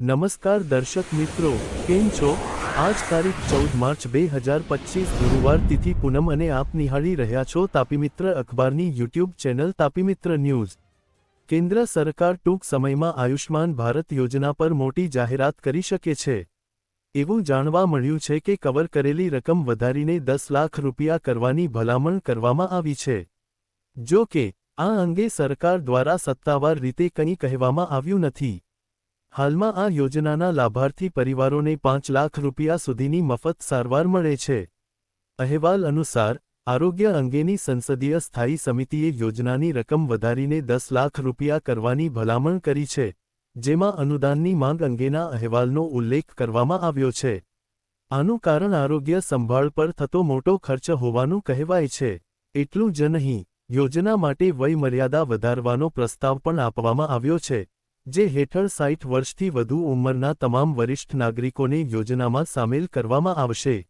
નમસ્કાર દર્શક મિત્રો, કેમ છો? આજ તારીખ ચૌદ માર્ચ બે હજાર પચીસ ગુરુવાર તિથિ પૂનમ અને આપ નિહાળી રહ્યા છો તાપીમિત્ર અખબારની યુટ્યુબ ચેનલ તાપીમિત્ર ન્યૂઝ. કેન્દ્ર સરકાર ટૂંક સમયમાં આયુષ્માન ભારત યોજના પર મોટી જાહેરાત કરી શકે છે. એવું જાણવા મળ્યું છે કે કવર કરેલી રકમ વધારીને દસ લાખ રૂપિયા કરવાની ભલામણ કરવામાં આવી છે. જો કે, આ અંગે સરકાર દ્વારા સત્તાવાર રીતે કંઈ કહેવામાં આવ્યું નથી. હાલમાં આ યોજનાના લાભાર્થી પરિવારોને પાંચ લાખ રૂપિયા સુધીની મફત સારવાર મળે છે. અહેવાલ અનુસાર, આરોગ્ય અંગેની સંસદીય સ્થાયી સમિતિએ યોજનાની રકમ વધારીને દસ લાખ રૂપિયા કરવાની ભલામણ કરી છે, જેમાં અનુદાનની માંગ અંગેના અહેવાલનો ઉલ્લેખ કરવામાં આવ્યો છે. આનું કારણ આરોગ્ય સંભાળ પર થતો મોટો ખર્ચ હોવાનું કહેવાય છે. એટલું જ નહીં, યોજના માટે વયમર્યાદા વધારવાનો પ્રસ્તાવ પણ આપવામાં આવ્યો છે. જે હેઠળ સાઠ વર્ષથી વધુ ઉંમરના તમામ વરિષ્ઠ નાગરિકોને યોજનામાં સામેલ કરવામાં આવશે.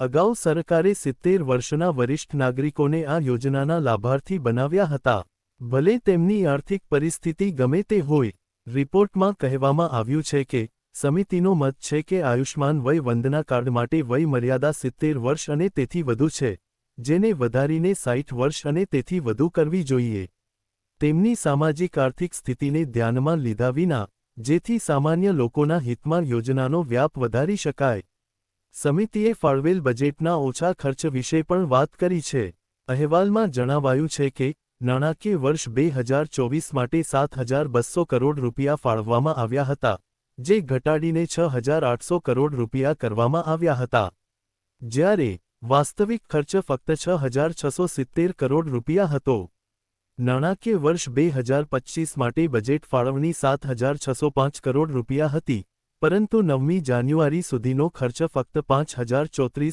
અગાઉ સરકારે સિત્તેર વર્ષના વરિષ્ઠ નાગરિકોને આ યોજનાના લાભાર્થી બનાવ્યા હતા. ભલે તેમની આર્થિક પરિસ્થિતિ ગમે તે હોય, રિપોર્ટમાં કહેવામાં આવ્યું છે કે, સમિતિનો મત છે કે આયુષ્માન વય વંદના કાર્ડ માટે વય મર્યાદા સિત્તેર વર્ષ અને તેથી વધુ છે, જેને વધારીને સાઠ વર્ષ અને તેથી વધુ કરવી જોઈએ. તેમની સામાજિક આર્થિક સ્થિતિને ધ્યાનમાં લીધા વિના, જેથી સામાન્ય લોકોના હિતમાં યોજનાનો વ્યાપ વધારી શકાય. સમિતિએ ફાળવેલ બજેટના ઓછા ખર્ચ વિશે પણ વાત કરી છે. અહેવાલમાં જણાવાયું છે કે, નાણાકીય વર્ષ બે હજાર ચોવીસ માટે સાત હજાર બસો કરોડ રૂપિયા ફાળવવામાં આવ્યા હતા, જે ઘટાડીને છ હજાર આઠસો કરોડ રૂપિયા કરવામાં આવ્યા હતા. જ્યારે, વાસ્તવિક ખર્ચ ફક્ત છ હજાર છસો સિત્તેર કરોડ રૂપિયા હતો. નાણાકીય વર્ષ બે હજાર પચ્ચીસ માટે બજેટ ફાળવણી સાત હજાર છસો પાંચ કરોડ રૂપિયા હતી, પરંતુ નવમી જાન્યુઆરી સુધીનો ખર્ચ ફક્ત પાંચ હજાર ચોત્રીસ